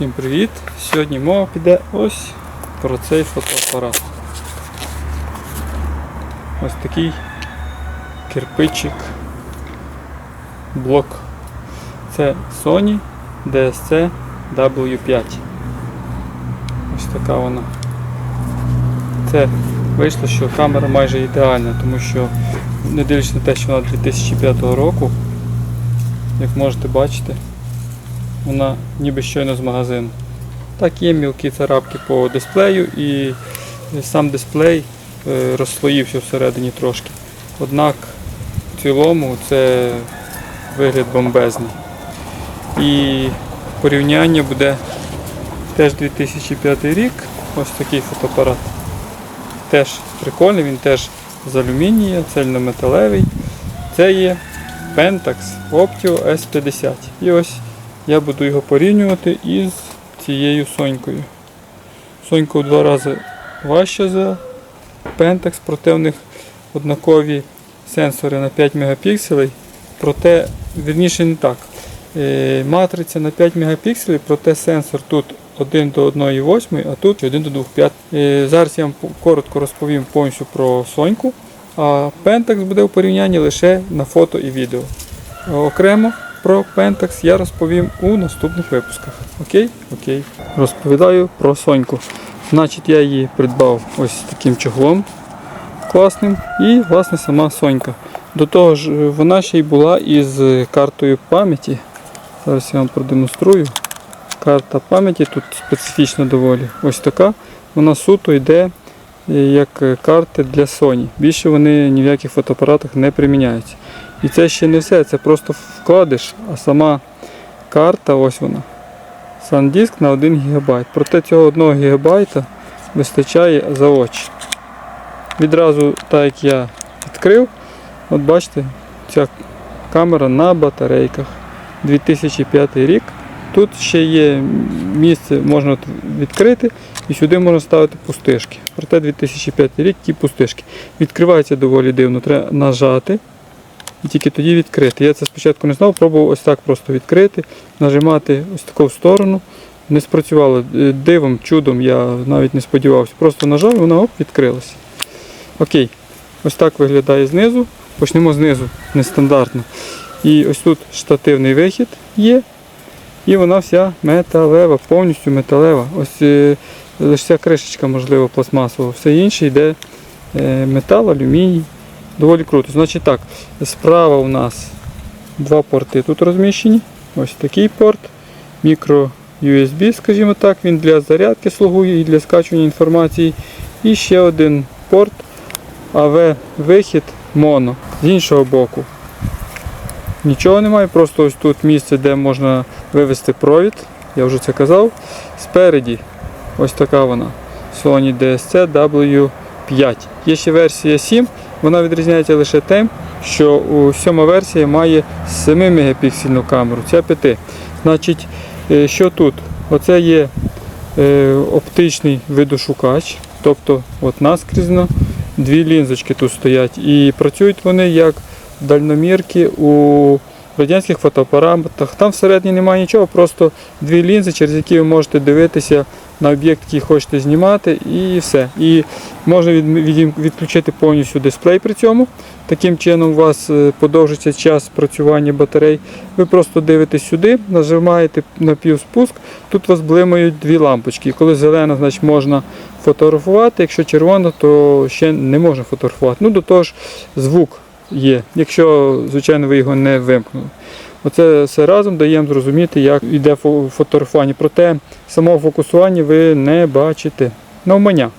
Всім привіт! Сьогодні мова піде ось про цей фотоапарат. Ось такий кирпичик блок. Це Sony DSC W5. Ось така вона. Це вийшло, що камера майже ідеальна, тому що не дивлячись на те, що вона 2005 року, як можете бачити, вона ніби щойно з магазину. Так, є мілкі царапки по дисплею і сам дисплей е, розслоївся всередині трошки. Однак в цілому це вигляд бомбезний. І порівняння буде теж 2005 рік. Ось такий фотоапарат. Теж прикольний, він теж з алюмінія, цельнометалевий. Це є Pentax Optio S50. І ось я буду його порівнювати із цією сонькою. Сонька в два рази важча за Pentax, проте в них однакові сенсори на 5 мегапікселей. Проте, вірніше не так. Е, Матриця на 5 мегапікселів, проте сенсор тут 1 до 1,8, а тут 1 до 2,5. Е, Зараз я вам коротко розповім повністю про Соньку, а Pentax буде в порівнянні лише на фото і відео. Е, Окремо про Pentax я розповім у наступних випусках. Окей? Окей. Розповідаю про Соньку. Значить, я її придбав ось таким чохлом класним і власне сама Сонька. До того ж, вона ще й була із картою пам'яті. Зараз я вам продемонструю. Карта пам'яті тут специфічна доволі. Ось така. Вона суто йде е, як карти для Sony. Більше вони ні в яких фотоапаратах не приміняються. І це ще не все, це просто вкладиш, а сама карта, ось вона. SanDisk на 1 ГБ. Проте цього 1 ГБ вистачає за очі. Відразу, так як я відкрив, от бачите, ця камера на батарейках. 2005 рік. Тут ще є місце, можна відкрити і сюди можна ставити пустишки. Проте 2005 рік ті пустишки. Відкривається доволі дивно, треба нажати і тільки тоді відкрити. Я це спочатку не знав, пробував ось так просто відкрити, нажимати ось таку в сторону. Не спрацювало. Е, Дивом, чудом я навіть не сподівався. Просто нажав і вона оп, відкрилася. Окей. Ось так виглядає знизу. Почнемо знизу, нестандартно. І ось тут штативний вихід є. І вона вся металева, повністю металева. Ось е, лише ця кришечка, можливо, пластмасова. Все інше йде е, метал, алюміній. Доволі круто. Значить так, справа у нас два порти тут розміщені. Ось такий порт. Мікро USB, скажімо так, він для зарядки слугує і для скачування інформації. І ще один порт AV-вихід моно. З іншого боку. Нічого немає, просто ось тут місце, де можна вивести провід, я вже це казав. Спереді ось така вона. Sony DSC W5. Є ще версія 7, вона відрізняється лише тим, що у сьома версія має 7 мегапіксельну камеру, ця 5. Значить, е, що тут? Оце є е, оптичний видошукач, тобто от наскрізно дві лінзочки тут стоять. І працюють вони як дальномірки у радянських фотоапаратах. Там всередині немає нічого, просто дві лінзи, через які ви можете дивитися на об'єкт, який хочете знімати, і все. І можна від, від- відключити повністю дисплей при цьому. Таким чином у вас е, подовжиться час працювання батарей. Ви просто дивитесь сюди, нажимаєте на півспуск, тут вас блимають дві лампочки. Коли зелена, значить можна фотографувати, якщо червона, то ще не можна фотографувати. Ну, до того ж, звук є, якщо, звичайно, ви його не вимкнули. Оце все разом дає вам зрозуміти, як йде фотографування. Проте самого фокусування ви не бачите. Навмання.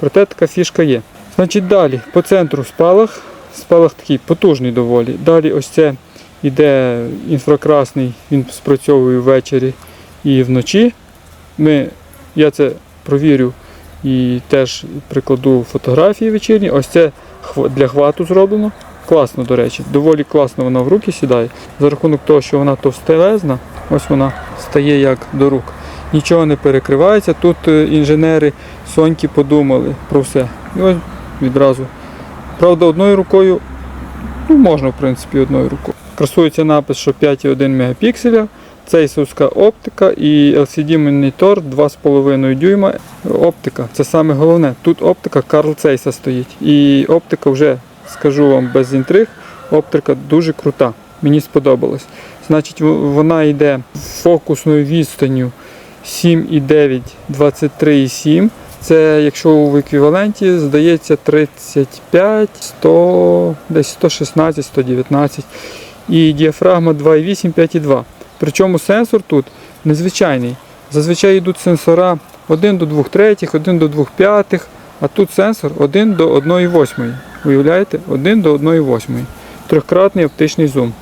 Проте така фішка є. Значить, далі по центру спалах. Спалах такий потужний доволі. Далі ось це йде інфракрасний, він спрацьовує ввечері і вночі. Ми, я це провірю і теж прикладу фотографії вечірні. Ось це для хвату зроблено. Класно, до речі, доволі класно вона в руки сідає. За рахунок того, що вона товстелезна, ось вона стає як до рук. Нічого не перекривається. Тут е, інженери Соньки подумали про все. І ось відразу. Правда, одною рукою, ну можна в принципі одною рукою. Красується напис, що 5,1 мегапікселя. цейсовська оптика і LCD монітор 2,5 дюйма. Оптика це саме головне. Тут оптика Карл Цейса стоїть. І оптика вже скажу вам без інтриг. Оптика дуже крута. Мені сподобалось. Значить, вона йде фокусною відстанню 7,9, 23,7. Це якщо в еквіваленті здається 35, 100, десь 116, 119. І діафрагма 2,8, 5,2. Причому сенсор тут незвичайний. Зазвичай йдуть сенсора 1 до 2 третіх, 1 до 2 п'ятих, а тут сенсор 1 до 1,8. Уявляєте? 1 до 1,8. Трьохкратний оптичний зум.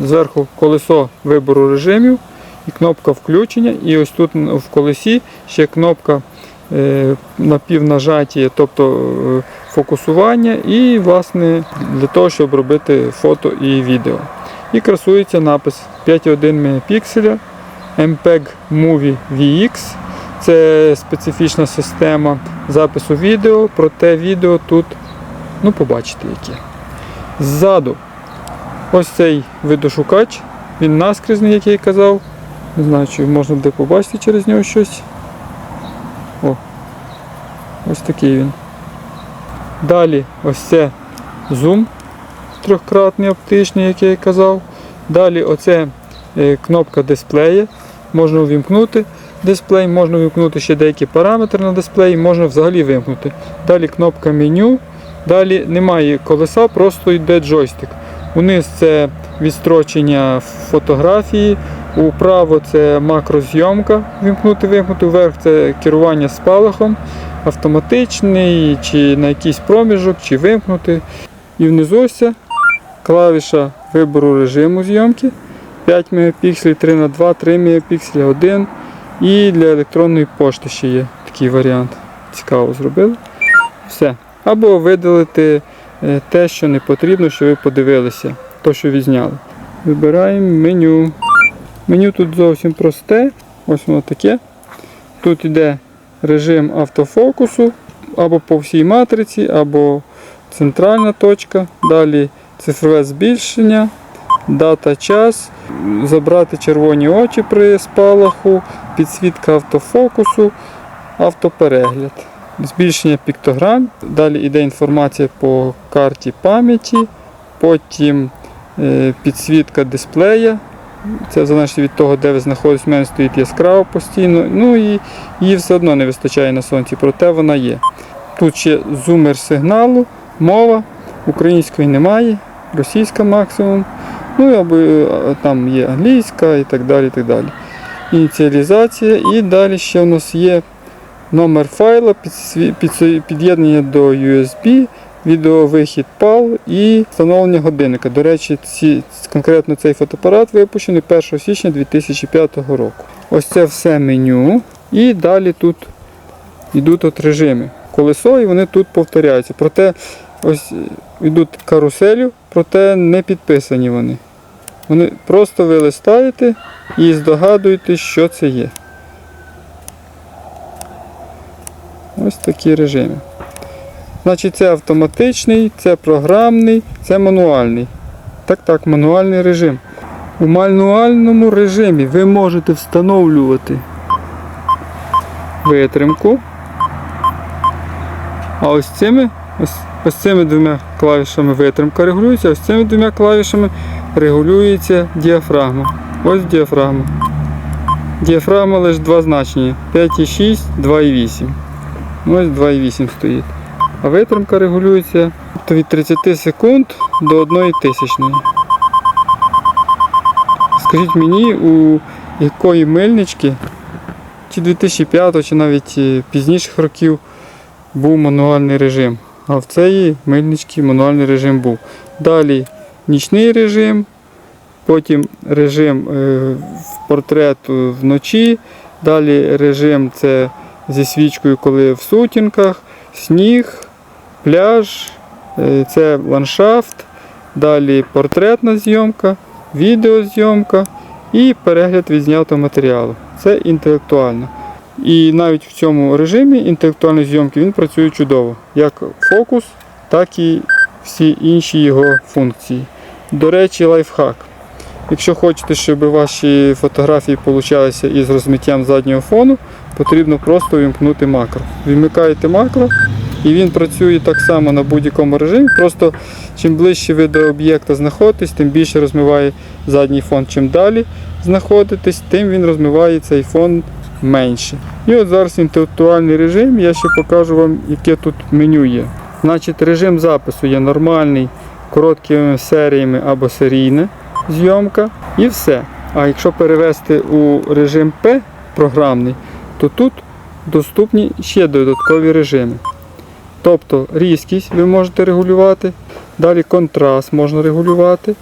Зверху колесо вибору режимів і кнопка включення. І ось тут в колесі ще кнопка е, напівнажаття, тобто е, фокусування, і власне для того, щоб робити фото і відео. І красується напис 5,1 мегапікселя MPEG Movie VX. Це специфічна система запису відео, проте відео тут, ну, побачите яке. Ззаду ось цей видошукач, він наскрізний, як я і казав. Не знаю, чи можна буде побачити через нього щось. О, ось такий він. Далі ось це зум трьохкратний оптичний, як я і казав. Далі оце е, кнопка дисплея. Можна увімкнути дисплей, можна увімкнути ще деякі параметри на дисплеї, можна взагалі вимкнути. Далі кнопка меню. Далі немає колеса, просто йде джойстик. Униз це відстрочення фотографії, управо це макрозйомка, вимкнути, вимкнути, вверх це керування спалахом, автоматичний, чи на якийсь проміжок, чи вимкнути. І внизу ось клавіша вибору режиму зйомки 5 мегапікселів, 3 на 2 3 мегапікселі, 1. І для електронної пошти ще є такий варіант. Цікаво зробили. Все. Або видалити е, те, що не потрібно, що ви подивилися, то, що відзняли. Вибираємо меню. Меню тут зовсім просте. Ось воно таке. Тут йде режим автофокусу або по всій матриці, або центральна точка. Далі цифрове збільшення, дата, час, забрати червоні очі при спалаху, підсвітка автофокусу, автоперегляд. Збільшення піктограм. Далі йде інформація по карті пам'яті, потім е, підсвітка дисплея. Це залежить від того, де ви знаходитесь, в мене стоїть яскраво постійно. Ну і її все одно не вистачає на сонці, проте вона є. Тут ще зумер сигналу, мова, української немає, російська максимум. Ну або е, там є англійська і так далі. І так далі. Ініціалізація. І далі ще в нас є номер файла, під'єднання до USB, відеовихід PAL і встановлення годинника. До речі, ці, конкретно цей фотоапарат випущений 1 січня 2005 року. Ось це все меню. І далі тут йдуть от режими. Колесо і вони тут повторяються. Проте ось йдуть каруселю, проте не підписані вони. Вони просто ви листаєте і здогадуєтесь, що це є. Такі режими. Значить, це автоматичний, це програмний, це мануальний. Так, так, мануальний режим. У мануальному режимі ви можете встановлювати витримку. А ось цими, ось, ось цими двома клавішами витримка регулюється, а ось цими двома клавішами регулюється діафрагма. Ось діафрагма. Діафрагма лише два значення 5,6, 2,8. Ось 2,8 стоїть. А витримка регулюється від 30 секунд до 1 тисячної. Скажіть мені, у якої мильнички, чи 2005, чи навіть е, пізніших років був мануальний режим. А в цієї мильнички мануальний режим був. Далі нічний режим, потім режим е, в портрет е, вночі, далі режим це зі свічкою, коли в сутінках, сніг, пляж, е, це ландшафт, далі портретна зйомка, відеозйомка і перегляд відзнятого матеріалу. Це інтелектуально. І навіть в цьому режимі інтелектуальної зйомки він працює чудово. Як фокус, так і всі інші його функції. До речі, лайфхак. Якщо хочете, щоб ваші фотографії получалися із розмиттям заднього фону, потрібно просто вимкнути макро. Вимикаєте макро і він працює так само на будь-якому режимі. Просто чим ближче ви до об'єкта знаходитесь, тим більше розмиває задній фон. Чим далі знаходитесь, тим він розмиває цей фон менше. І от зараз інтелектуальний режим, я ще покажу вам, яке тут меню є. Значить, режим запису є нормальний, короткими серіями або серійна зйомка і все. А якщо перевести у режим P програмний, то тут доступні ще додаткові режими. Тобто різкість ви можете регулювати, далі контраст можна регулювати,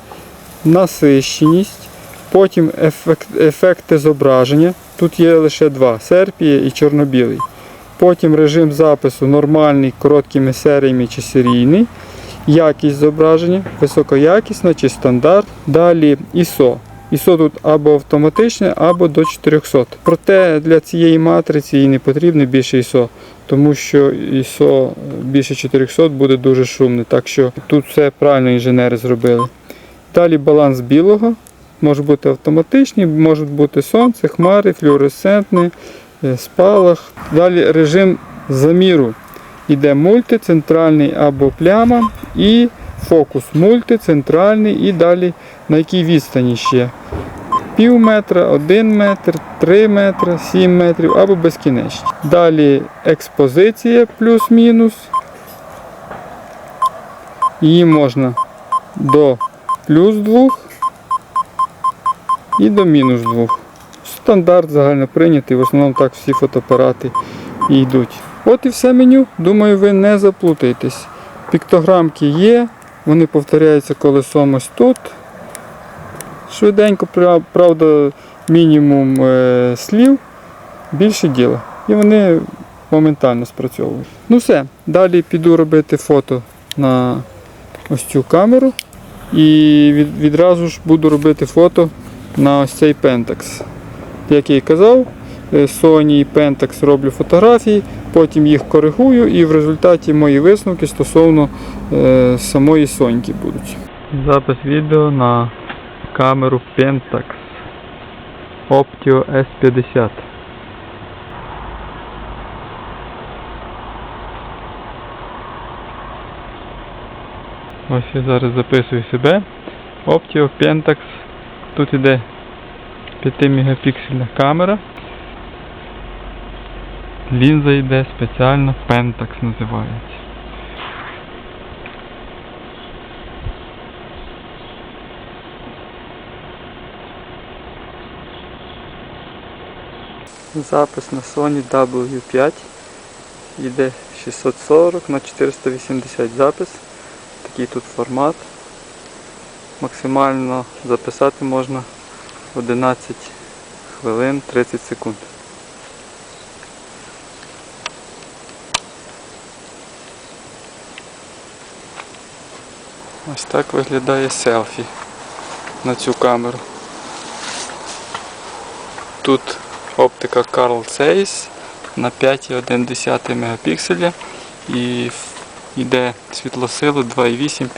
насищеність, потім ефект, ефекти зображення. Тут є лише два серпія і чорно-білий. Потім режим запису нормальний, короткими серіями чи серійний. Якість зображення, високоякісна чи стандарт. Далі ISO. ISO тут або автоматичне, або до 400. Проте для цієї матриці їй не потрібно більше ISO, тому що ISO більше 400 буде дуже шумне. Так що тут все правильно інженери зробили. Далі баланс білого. Може бути автоматичний, можуть бути сонце, хмари, флюоресцентний, е, спалах. Далі режим заміру. Іде мульти, центральний або пляма і фокус мульти, центральний і далі на якій відстані ще. Пів метра, один метр, 3 метри, 7 метрів або безкінечність. Далі експозиція плюс-мінус. Її можна до плюс 2 і до мінус 2. Стандарт загально прийнятий, в основному так всі фотоапарати і йдуть. От і все меню. Думаю, ви не заплутаєтесь. Піктограмки є, вони повторяються колесом ось тут. Швиденько, правда, мінімум е, слів, більше діла. І вони моментально спрацьовують. Ну все, далі піду робити фото на ось цю камеру. І від, відразу ж буду робити фото на ось цей Pentax. Як я і казав, е, Sony і Pentax роблю фотографії, потім їх коригую і в результаті мої висновки стосовно е, самої Соньки будуть. Запис відео на камеру Pentax Optio S50. Ось я зараз записую себе. Optio Pentax. Тут іде 5 мегапіксельна камера. Лінза йде спеціально Pentax називається. Запис на Sony W5 йде 640 на 480 запис. Такий тут формат. Максимально записати можна 11 хвилин 30 секунд. Ось так виглядає селфі на цю камеру. Тут оптика Carl Zeiss на 5,1 мегапікселя і йде світлосилу 2,8,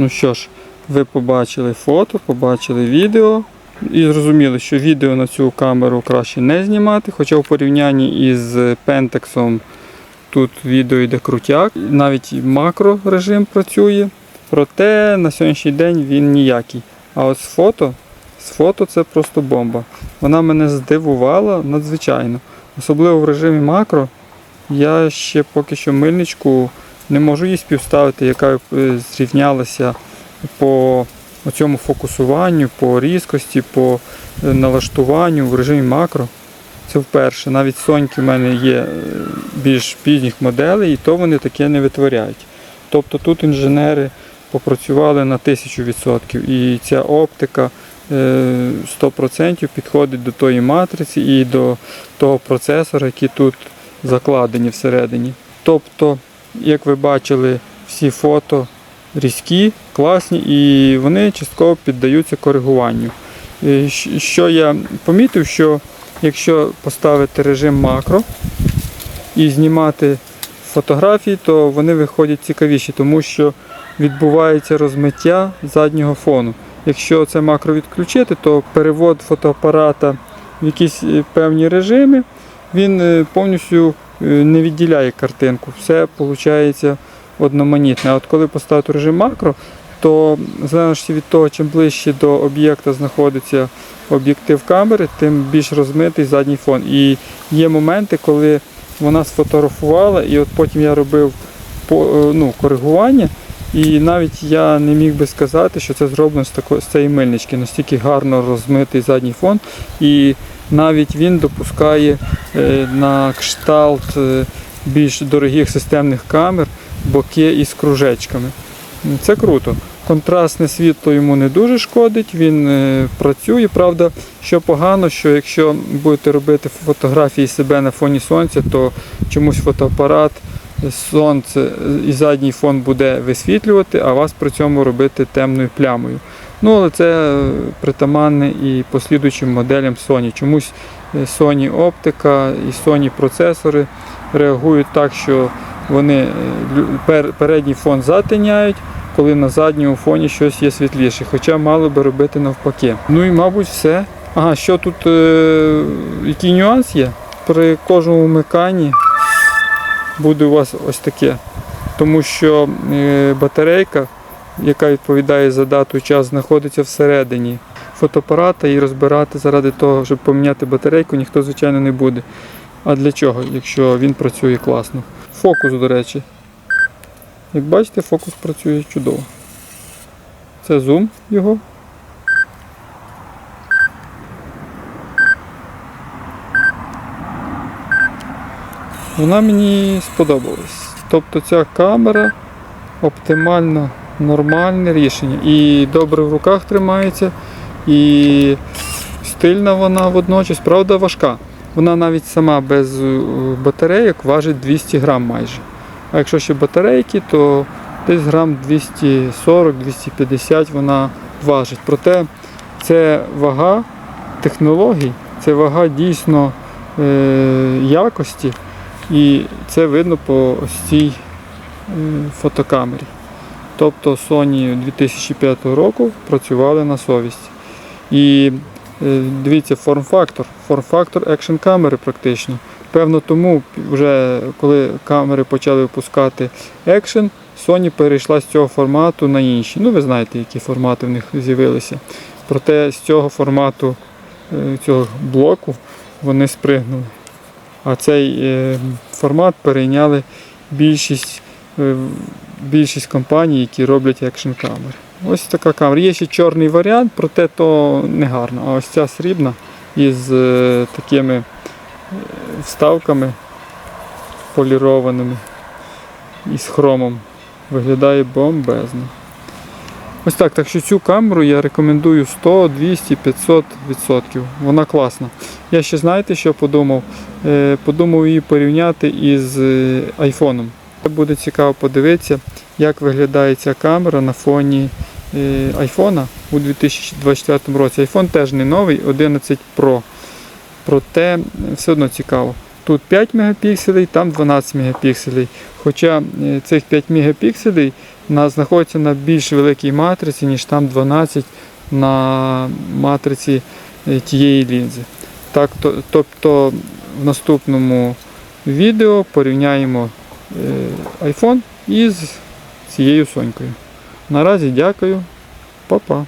5,2. що ж, ви побачили фото, побачили відео і зрозуміли, що відео на цю камеру краще не знімати, хоча в порівнянні із Pentax тут відео йде крутяк, навіть макро режим працює, проте на сьогоднішній день він ніякий. А от з фото, з фото це просто бомба. Вона мене здивувала надзвичайно. Особливо в режимі макро. Я ще поки що мильничку не можу її співставити, яка е, зрівнялася по цьому фокусуванню, по різкості, по е, налаштуванню в режимі макро. Це вперше. Навіть соньки в мене є е, більш пізніх моделей, і то вони таке не витворяють. Тобто тут інженери попрацювали на 1000%. І ця оптика е, 100% підходить до тої матриці і до того процесора, який тут закладені всередині. Тобто, як ви бачили, всі фото різкі, класні і вони частково піддаються коригуванню. Е, Що я помітив, що якщо поставити режим макро і знімати фотографії, то вони виходять цікавіші, тому що відбувається розмиття заднього фону. Якщо це макро відключити, то перевод фотоапарата в якісь е, певні режими, він е, повністю не відділяє картинку. Все виходить одноманітне. А от коли поставити режим макро, то залежно від того, чим ближче до об'єкта знаходиться об'єктив камери, тим більш розмитий задній фон. І є моменти, коли вона сфотографувала, і от потім я робив е, ну, коригування. І навіть я не міг би сказати, що це зроблено з, тако, з цієї мильнички. Настільки гарно розмитий задній фон. І навіть він допускає е, на кшталт е, більш дорогих системних камер боки із кружечками. Це круто. Контрастне світло йому не дуже шкодить, він е, працює. Правда, що погано, що якщо будете робити фотографії себе на фоні сонця, то чомусь фотоапарат сонце і задній фон буде висвітлювати, а вас при цьому робити темною плямою. Ну, але це притаманне і послідуючим моделям Sony. Чомусь е, Sony оптика і Sony процесори реагують так, що вони е, передній фон затиняють, коли на задньому фоні щось є світліше. Хоча мало би робити навпаки. Ну і мабуть все. Ага, що тут, е, який нюанс є? При кожному вмиканні буде у вас ось таке. Тому що батарейка, яка відповідає за дату і час, знаходиться всередині фотоапарата і розбирати заради того, щоб поміняти батарейку, ніхто, звичайно, не буде. А для чого, якщо він працює класно? Фокус, до речі. Як бачите, фокус працює чудово. Це зум його. Вона мені сподобалась. Тобто ця камера оптимально нормальне рішення. І добре в руках тримається, і стильна вона водночас, правда, важка. Вона навіть сама без е, батарейок важить 200 грам майже. А якщо ще батарейки, то десь грам 240-250 вона важить. Проте це вага технологій, це вага дійсно е, якості. І це видно по ось цій е, фотокамері. Тобто Sony 2005 року працювали на совість. І е, дивіться, форм-фактор. Форм-фактор екшн камери практично. Певно, тому вже коли камери почали випускати екшен, Sony перейшла з цього формату на інші. Ну, ви знаєте, які формати в них з'явилися. Проте з цього формату, е, цього блоку вони спригнули. А цей е, формат перейняли більшість, більшість компаній, які роблять екшн камери. Ось така камера. Є ще чорний варіант, проте то не гарно. А ось ця срібна із е, такими е, вставками полірованими із хромом. Виглядає бомбезно. Ось так, так що цю камеру я рекомендую 100, 200, 500 відсотків. Вона класна. Я ще знаєте, що подумав? Е, Подумав її порівняти із айфоном. Буде цікаво подивитися, як виглядає ця камера на фоні е, айфона у 2024 році. Айфон теж не новий, 11 Pro. Проте все одно цікаво. тут 5 мегапікселей, там 12 мегапікселей. Хоча е, цих 5 мегапікселей знаходиться на більш великій матриці, ніж там 12 на матриці е, тієї лінзи. Так, то, тобто в наступному відео порівняємо iPhone із цією сонькою. Наразі дякую. Па-па.